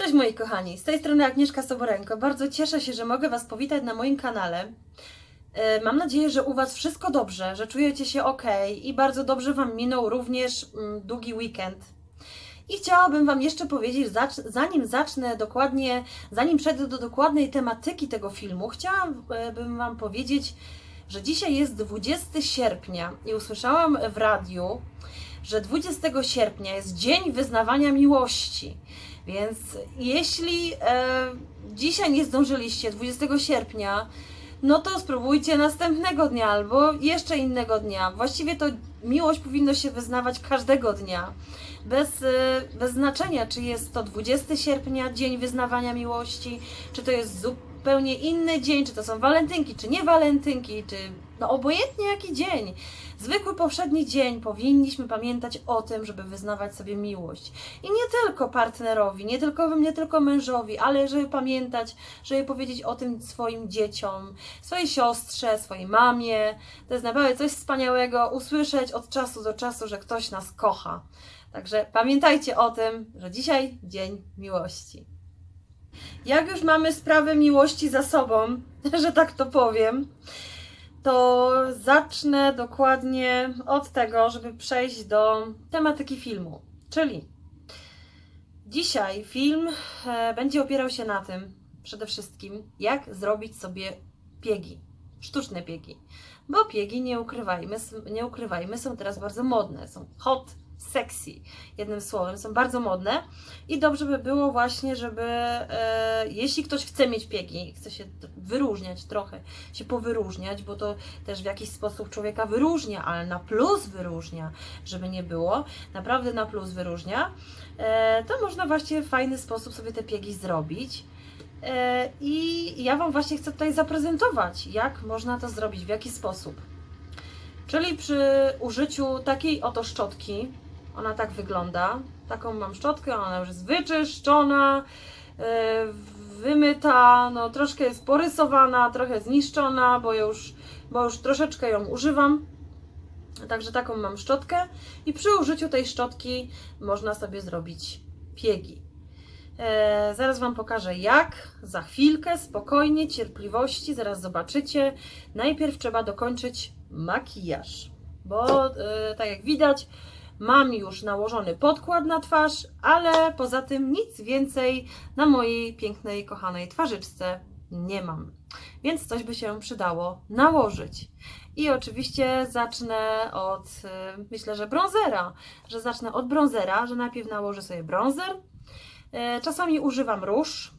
Cześć moi kochani, z tej strony Agnieszka Soborenko. Bardzo cieszę się, że mogę Was powitać na moim kanale. E, Mam nadzieję, że u Was wszystko dobrze, że czujecie się ok i bardzo dobrze Wam minął również mm, długi weekend. I chciałabym Wam jeszcze powiedzieć, zanim zacznę dokładnie, zanim przejdę do dokładnej tematyki tego filmu, chciałabym Wam powiedzieć, że dzisiaj jest 20 sierpnia i usłyszałam w radiu, że 20 sierpnia jest Dzień Wyznawania Miłości. Więc jeśli e, dzisiaj nie zdążyliście, 20 sierpnia, no to spróbujcie następnego dnia albo jeszcze innego dnia. Właściwie to miłość powinno się wyznawać każdego dnia. Bez, e, bez znaczenia, czy jest to 20 sierpnia, dzień wyznawania miłości, czy to jest zupełnie inny dzień, czy to są walentynki, czy nie walentynki, czy no obojętnie jaki dzień. Zwykły powszedni dzień powinniśmy pamiętać o tym, żeby wyznawać sobie miłość. I nie tylko partnerowi, nie tylko, nie tylko mężowi, ale żeby pamiętać, żeby powiedzieć o tym swoim dzieciom, swojej siostrze, swojej mamie. To jest naprawdę coś wspaniałego usłyszeć od czasu do czasu, że ktoś nas kocha. Także pamiętajcie o tym, że dzisiaj Dzień Miłości. Jak już mamy sprawę miłości za sobą, że tak to powiem, to zacznę dokładnie od tego, żeby przejść do tematyki filmu. Czyli dzisiaj film e, będzie opierał się na tym przede wszystkim, jak zrobić sobie piegi, sztuczne piegi. Bo piegi, nie ukrywajmy, nie ukrywajmy, są teraz bardzo modne, są hot, sexy, jednym słowem, są bardzo modne i dobrze by było właśnie, żeby e, jeśli ktoś chce mieć piegi, chce się wyróżniać trochę, się powyróżniać, bo to też w jakiś sposób człowieka wyróżnia, ale na plus wyróżnia, żeby nie było, naprawdę na plus wyróżnia, e, to można właśnie w fajny sposób sobie te piegi zrobić. E, I ja Wam właśnie chcę tutaj zaprezentować, jak można to zrobić, w jaki sposób. Czyli przy użyciu takiej oto szczotki, ona tak wygląda. Taką mam szczotkę, ona już jest wyczyszczona, e, wymyta, no troszkę jest porysowana, trochę zniszczona, bo już, bo już troszeczkę ją używam. Także taką mam szczotkę i przy użyciu tej szczotki można sobie zrobić piegi. E, zaraz Wam pokażę jak, za chwilkę, spokojnie, cierpliwości, zaraz zobaczycie. Najpierw trzeba dokończyć makijaż, bo e, tak jak widać, mam już nałożony podkład na twarz, ale poza tym nic więcej na mojej pięknej, kochanej twarzyczce nie mam. Więc coś by się przydało nałożyć. I oczywiście zacznę od, e, myślę, że bronzera, że zacznę od bronzera, że najpierw nałożę sobie bronzer. E, Czasami używam róż.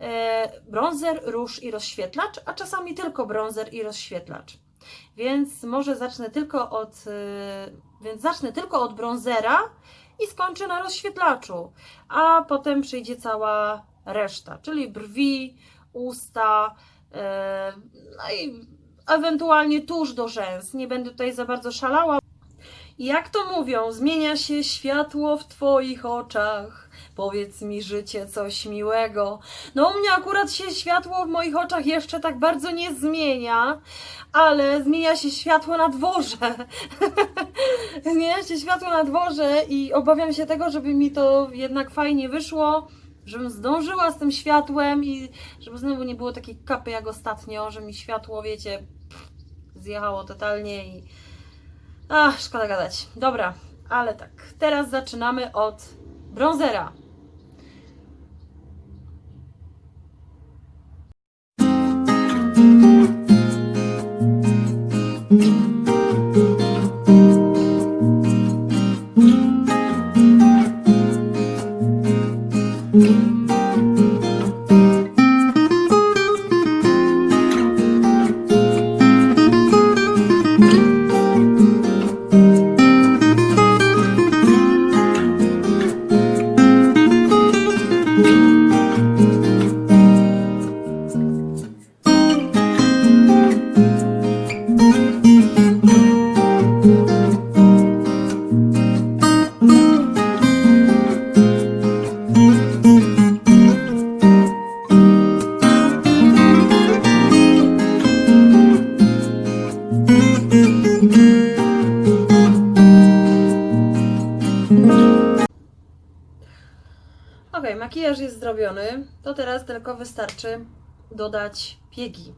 E, Bronzer, róż i rozświetlacz, a czasami tylko bronzer i rozświetlacz. Więc może zacznę tylko od, e, więc zacznę tylko od bronzera i skończę na rozświetlaczu, a potem przyjdzie cała reszta, czyli brwi, usta, e, no i ewentualnie tusz do rzęs. Nie będę tutaj za bardzo szalała. Jak to mówią, zmienia się światło w Twoich oczach. Powiedz mi życie coś miłego. No u mnie akurat się światło w moich oczach jeszcze tak bardzo nie zmienia, ale zmienia się światło na dworze. zmienia się światło na dworze i obawiam się tego, żeby mi to jednak fajnie wyszło, żebym zdążyła z tym światłem i żeby znowu nie było takiej kapy jak ostatnio, że mi światło, wiecie, zjechało totalnie i Ach, szkoda gadać. Dobra, ale tak. Teraz zaczynamy od bronzera. Tylko wystarczy dodać piegi.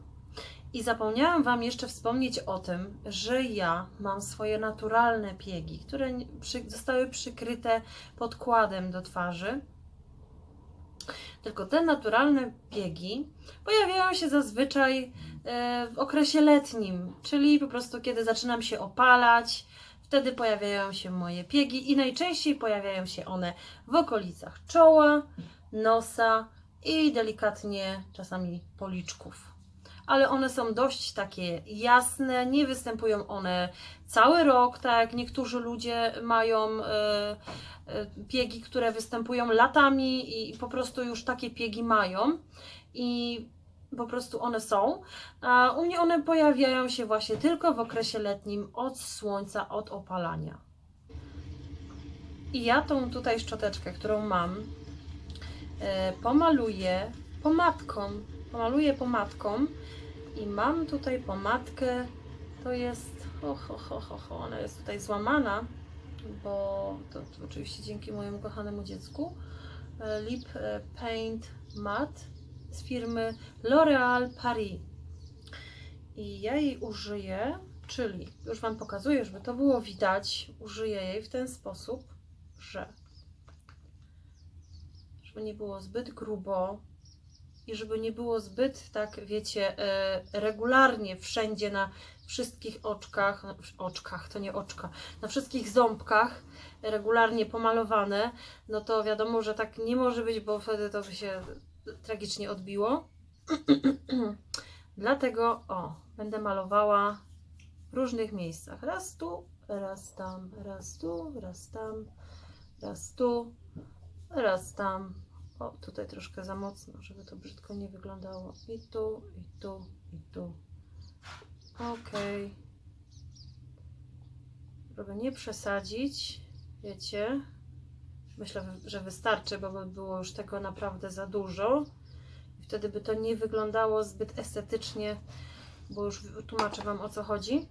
I zapomniałam Wam jeszcze wspomnieć o tym, że ja mam swoje naturalne piegi, które zostały przykryte podkładem do twarzy. Tylko te naturalne piegi pojawiają się zazwyczaj e, w okresie letnim, czyli po prostu kiedy zaczynam się opalać, wtedy pojawiają się moje piegi i najczęściej pojawiają się one w okolicach czoła, nosa i delikatnie czasami policzków. Ale one są dość takie jasne, nie występują one cały rok, tak jak niektórzy ludzie mają e, e, piegi, które występują latami i po prostu już takie piegi mają i po prostu one są. A u mnie one pojawiają się właśnie tylko w okresie letnim od słońca, od opalania. I ja tą tutaj szczoteczkę, którą mam, pomaluję pomadką. Pomaluję pomadką i mam tutaj pomadkę. To jest. Ho, ho, ho, ho. Ona jest tutaj złamana, bo to, to oczywiście dzięki mojemu kochanemu dziecku. E, Lip e, Paint Matte z firmy L'Oréal Paris. I ja jej użyję, czyli już Wam pokazuję, żeby to było widać. Użyję jej w ten sposób, że żeby nie było zbyt grubo i żeby nie było zbyt, tak wiecie, e, regularnie wszędzie na wszystkich oczkach, oczkach, to nie oczka, na wszystkich ząbkach regularnie pomalowane, no to wiadomo, że tak nie może być, bo wtedy to by się tragicznie odbiło. Dlatego, o, będę malowała w różnych miejscach. Raz tu, raz tam, raz tu, raz tam, raz tu, raz tam. O, tutaj troszkę za mocno, żeby to brzydko nie wyglądało. I tu, i tu, i tu. Okej. Żeby nie przesadzić, wiecie. Myślę, że wystarczy, bo by było już tego naprawdę za dużo. I wtedy by to nie wyglądało zbyt estetycznie, bo już tłumaczę Wam o co chodzi.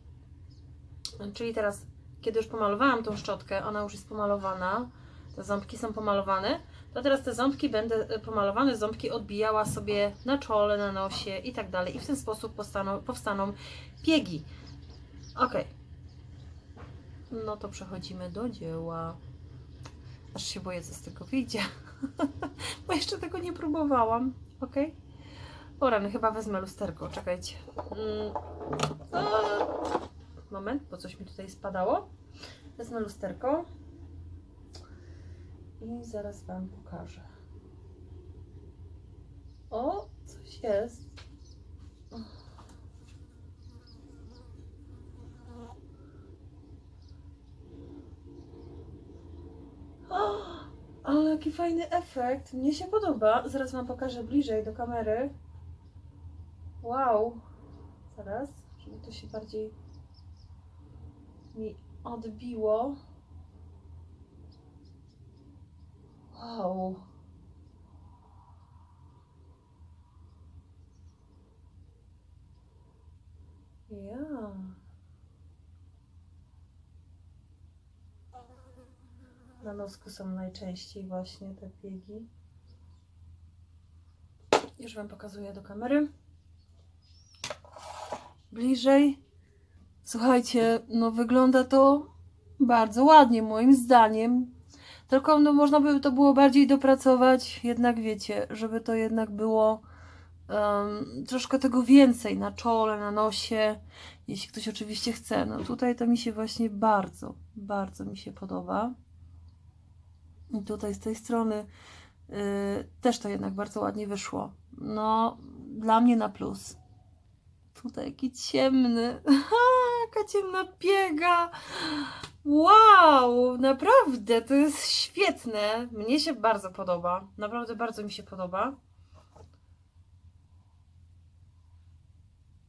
Czyli teraz, kiedy już pomalowałam tą szczotkę, ona już jest pomalowana, te ząbki są pomalowane, to teraz te ząbki będę, e, pomalowane ząbki odbijała sobie na czole, na nosie i tak dalej. I w ten sposób powstaną, powstaną piegi. Ok. No to przechodzimy do dzieła. Aż się boję, co z tego wyjdzie. Bo jeszcze tego nie próbowałam. Ok? O rany, chyba wezmę lusterko. Czekajcie. Mm. Moment, bo coś mi tutaj spadało. Wezmę lusterko. I zaraz Wam pokażę. O, coś jest. O, ale jaki fajny efekt. Mnie się podoba. Zaraz Wam pokażę bliżej do kamery. Wow. Zaraz, żeby to się bardziej mi odbiło. Wow. Ja. Na nosku są najczęściej właśnie te piegi. Już Wam pokazuję do kamery. Bliżej. Słuchajcie, no wygląda to bardzo ładnie moim zdaniem. Tylko no, można by to było bardziej dopracować, jednak wiecie, żeby to jednak było em, troszkę tego więcej na czole, na nosie, jeśli ktoś oczywiście chce. No tutaj to mi się właśnie bardzo, bardzo mi się podoba. I tutaj z tej strony y, też to jednak bardzo ładnie wyszło. No, dla mnie na plus. Tutaj jaki ciemny. Jaka ciemna piega. Wow, naprawdę, to jest świetne. Mnie się bardzo podoba. Naprawdę bardzo mi się podoba.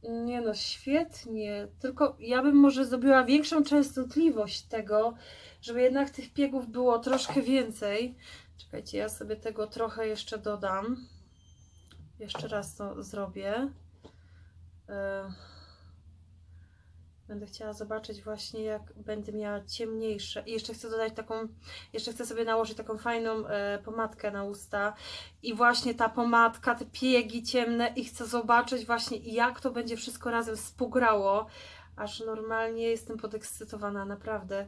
Nie no, świetnie. Tylko ja bym może zrobiła większą częstotliwość tego, żeby jednak tych piegów było troszkę więcej. Czekajcie, ja sobie tego trochę jeszcze dodam. Jeszcze raz to zrobię. E, Będę chciała zobaczyć właśnie, jak będę miała ciemniejsze. I jeszcze chcę dodać taką, jeszcze chcę sobie nałożyć taką fajną e, pomadkę na usta. I właśnie ta pomadka, te piegi ciemne i chcę zobaczyć właśnie, jak to będzie wszystko razem współgrało. Aż normalnie jestem podekscytowana, naprawdę,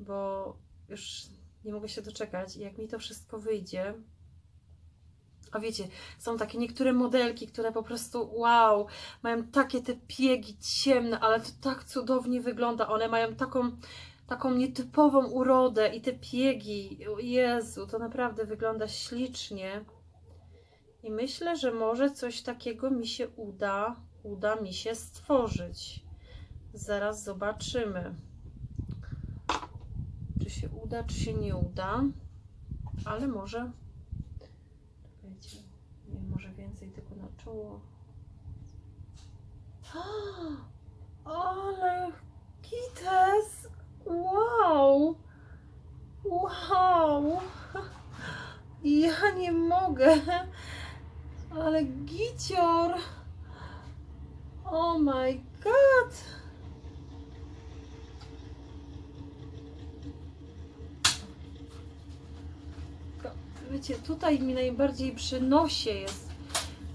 bo już nie mogę się doczekać. I jak mi to wszystko wyjdzie, a wiecie, są takie niektóre modelki, które po prostu wow, mają takie te piegi ciemne, ale to tak cudownie wygląda. One mają taką, taką nietypową urodę i te piegi, Jezu, to naprawdę wygląda ślicznie. I myślę, że może coś takiego mi się uda, uda mi się stworzyć. Zaraz zobaczymy, czy się uda, czy się nie uda, ale może może więcej tylko na czoło. Ale kites! Wow! Wow! Ja nie mogę! Ale gicior! Oh my god! Wiecie, tutaj mi najbardziej przy nosie jest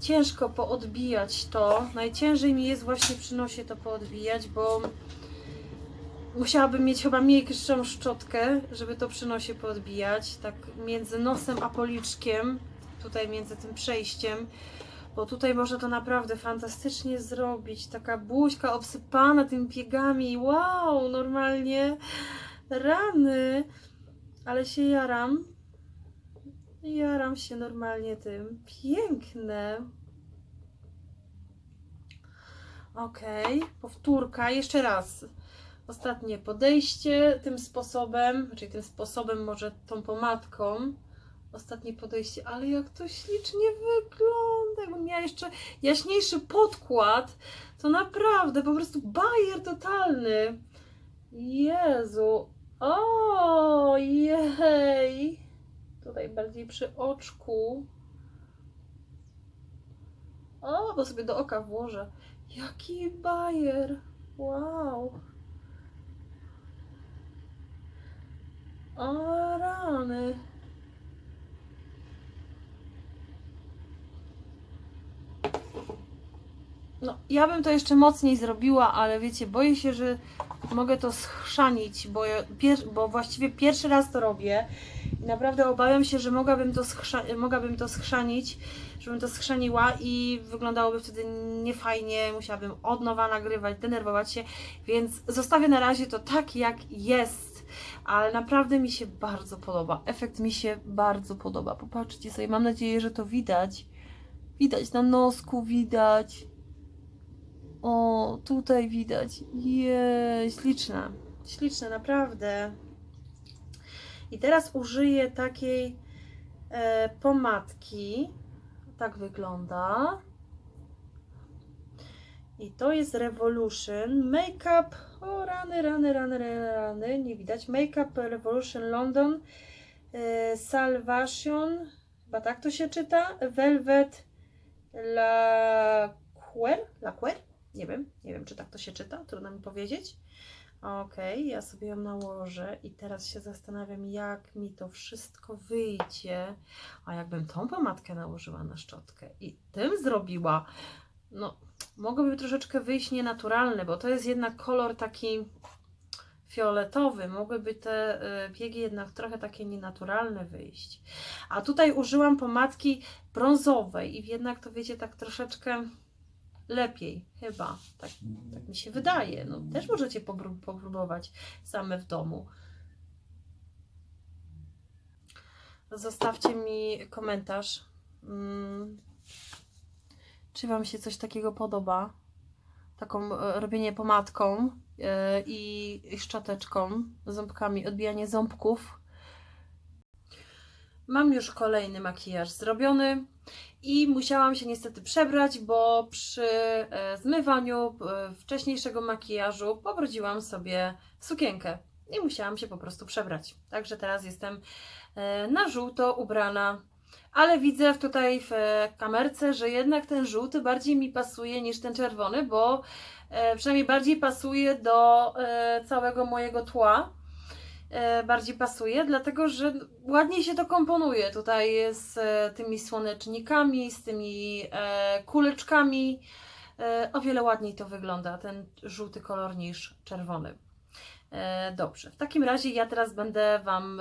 ciężko poodbijać to. Najciężej mi jest właśnie przy nosie to poodbijać, bo musiałabym mieć chyba miększą szczotkę, żeby to przy nosie poodbijać. Tak między nosem a policzkiem, tutaj między tym przejściem. Bo tutaj można to naprawdę fantastycznie zrobić. Taka buźka obsypana tymi piegami. Wow, normalnie rany. Ale się jaram. Jaram się normalnie tym. Piękne. Okej, powtórka. Jeszcze raz. Ostatnie podejście tym sposobem, czyli tym sposobem, może tą pomadką. Ostatnie podejście, ale jak to ślicznie wygląda. Jakbym miała jeszcze jaśniejszy podkład, to naprawdę po prostu bajer totalny. Jezu. O, jej. Tutaj bardziej przy oczku. O, bo sobie do oka włożę. Jaki bajer. Wow. O, rany. No, ja bym to jeszcze mocniej zrobiła, ale wiecie, boję się, że mogę to schrzanić, bo, bo właściwie pierwszy raz to robię. I naprawdę obawiam się, że mogłabym to, mogłabym to schrzanić, żebym to schrzaniła i wyglądałoby wtedy niefajnie, musiałabym od nowa nagrywać, denerwować się, więc zostawię na razie to tak, jak jest, ale naprawdę mi się bardzo podoba, efekt mi się bardzo podoba, popatrzcie sobie, mam nadzieję, że to widać, widać na nosku, widać, o, tutaj widać. Jej, śliczna. Śliczna, naprawdę. I teraz użyję takiej e, pomadki. Tak wygląda. I to jest Revolution Makeup. O, rany, rany, rany, rany, rany. Nie widać. Makeup Revolution London e, Salvation. Chyba tak to się czyta. Velvet Lacquer. Lacquer? Nie wiem, nie wiem, czy tak to się czyta, trudno mi powiedzieć. Okej, ja sobie ją nałożę i teraz się zastanawiam, jak mi to wszystko wyjdzie. A jakbym tą pomadkę nałożyła na szczotkę i tym zrobiła, no, mogłoby troszeczkę wyjść nienaturalne, bo to jest jednak kolor taki fioletowy. Mogłyby te y, biegi jednak trochę takie nienaturalne wyjść. A tutaj użyłam pomadki brązowej i jednak to wiecie, tak troszeczkę lepiej, chyba. Tak, tak mi się wydaje. No, też możecie popró- popróbować same w domu. Zostawcie mi komentarz. Mm, czy Wam się coś takiego podoba? Taką e, robienie pomadką e, i i szczoteczką, ząbkami, odbijanie ząbków. Mam już kolejny makijaż zrobiony. I musiałam się niestety przebrać, bo przy e, zmywaniu e, wcześniejszego makijażu pobrudziłam sobie sukienkę i musiałam się po prostu przebrać. Także teraz jestem e, na żółto ubrana ale widzę tutaj w kamerce, że jednak ten żółty bardziej mi pasuje niż ten czerwony, bo przynajmniej bardziej pasuje do całego mojego tła. E, bardziej pasuje, dlatego że ładniej się to komponuje tutaj z e, tymi słonecznikami, z tymi e, kuleczkami. O wiele ładniej to wygląda, ten żółty kolor niż czerwony. Dobrze, w takim razie ja teraz będę Wam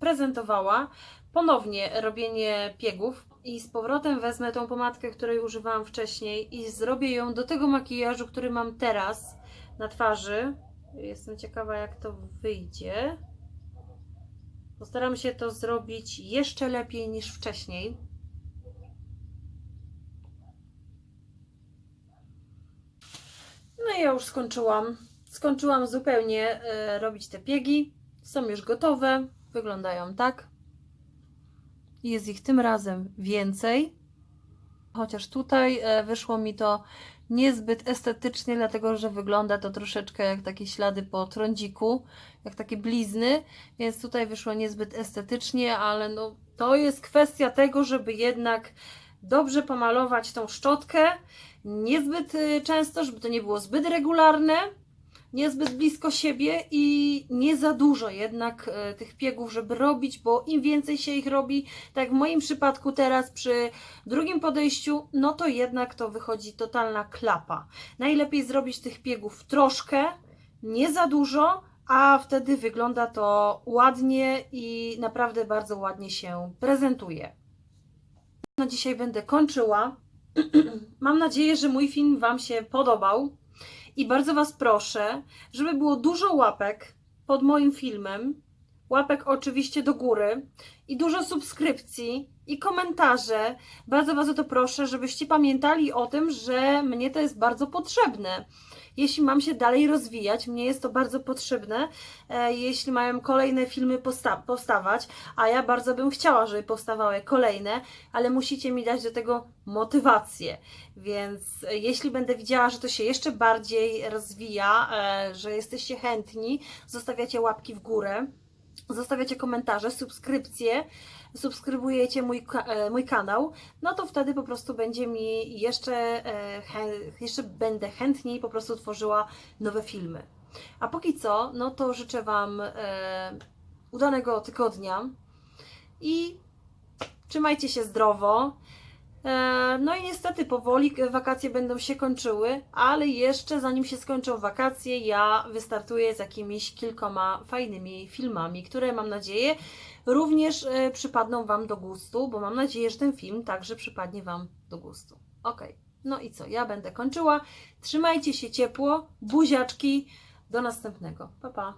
prezentowała ponownie robienie piegów i z powrotem wezmę tą pomadkę, której używałam wcześniej i zrobię ją do tego makijażu, który mam teraz na twarzy. Jestem ciekawa, jak to wyjdzie. Postaram się to zrobić jeszcze lepiej niż wcześniej. No i ja już skończyłam. Skończyłam zupełnie e, robić te piegi. Są już gotowe. Wyglądają tak. Jest ich tym razem więcej. Chociaż tutaj e, wyszło mi to niezbyt estetycznie, dlatego że wygląda to troszeczkę jak takie ślady po trądziku, jak takie blizny, więc tutaj wyszło niezbyt estetycznie, ale no to jest kwestia tego, żeby jednak dobrze pomalować tą szczotkę, niezbyt y, często, żeby to nie było zbyt regularne, niezbyt blisko siebie i nie za dużo jednak e, tych piegów, żeby robić, bo im więcej się ich robi, tak w moim przypadku teraz przy drugim podejściu, no to jednak to wychodzi totalna klapa. Najlepiej zrobić tych piegów troszkę, nie za dużo, a wtedy wygląda to ładnie i naprawdę bardzo ładnie się prezentuje. Na dzisiaj będę kończyła. Mam nadzieję, że mój film Wam się podobał. I bardzo Was proszę, żeby było dużo łapek pod moim filmem. Łapek oczywiście do góry i dużo subskrypcji i komentarze. Bardzo Was o to proszę, żebyście pamiętali o tym, że mnie to jest bardzo potrzebne. Jeśli mam się dalej rozwijać, mnie jest to bardzo potrzebne, e, jeśli mają kolejne filmy posta- powstawać, a ja bardzo bym chciała, żeby powstawały kolejne, ale musicie mi dać do tego motywację. Więc e, jeśli będę widziała, że to się jeszcze bardziej rozwija, e, że jesteście chętni, zostawiacie łapki w górę, zostawiacie komentarze, subskrypcje, subskrybujecie mój, e, mój kanał, no to wtedy po prostu będzie mi jeszcze, e, jeszcze będę chętniej po prostu tworzyła nowe filmy. A póki co, no to życzę Wam e, udanego tygodnia i trzymajcie się zdrowo. No i niestety powoli wakacje będą się kończyły, ale jeszcze zanim się skończą wakacje, ja wystartuję z jakimiś kilkoma fajnymi filmami, które mam nadzieję również e, przypadną Wam do gustu, bo mam nadzieję, że ten film także przypadnie Wam do gustu. Ok, no i co? Ja będę kończyła. Trzymajcie się ciepło, buziaczki. Do następnego. Pa, pa.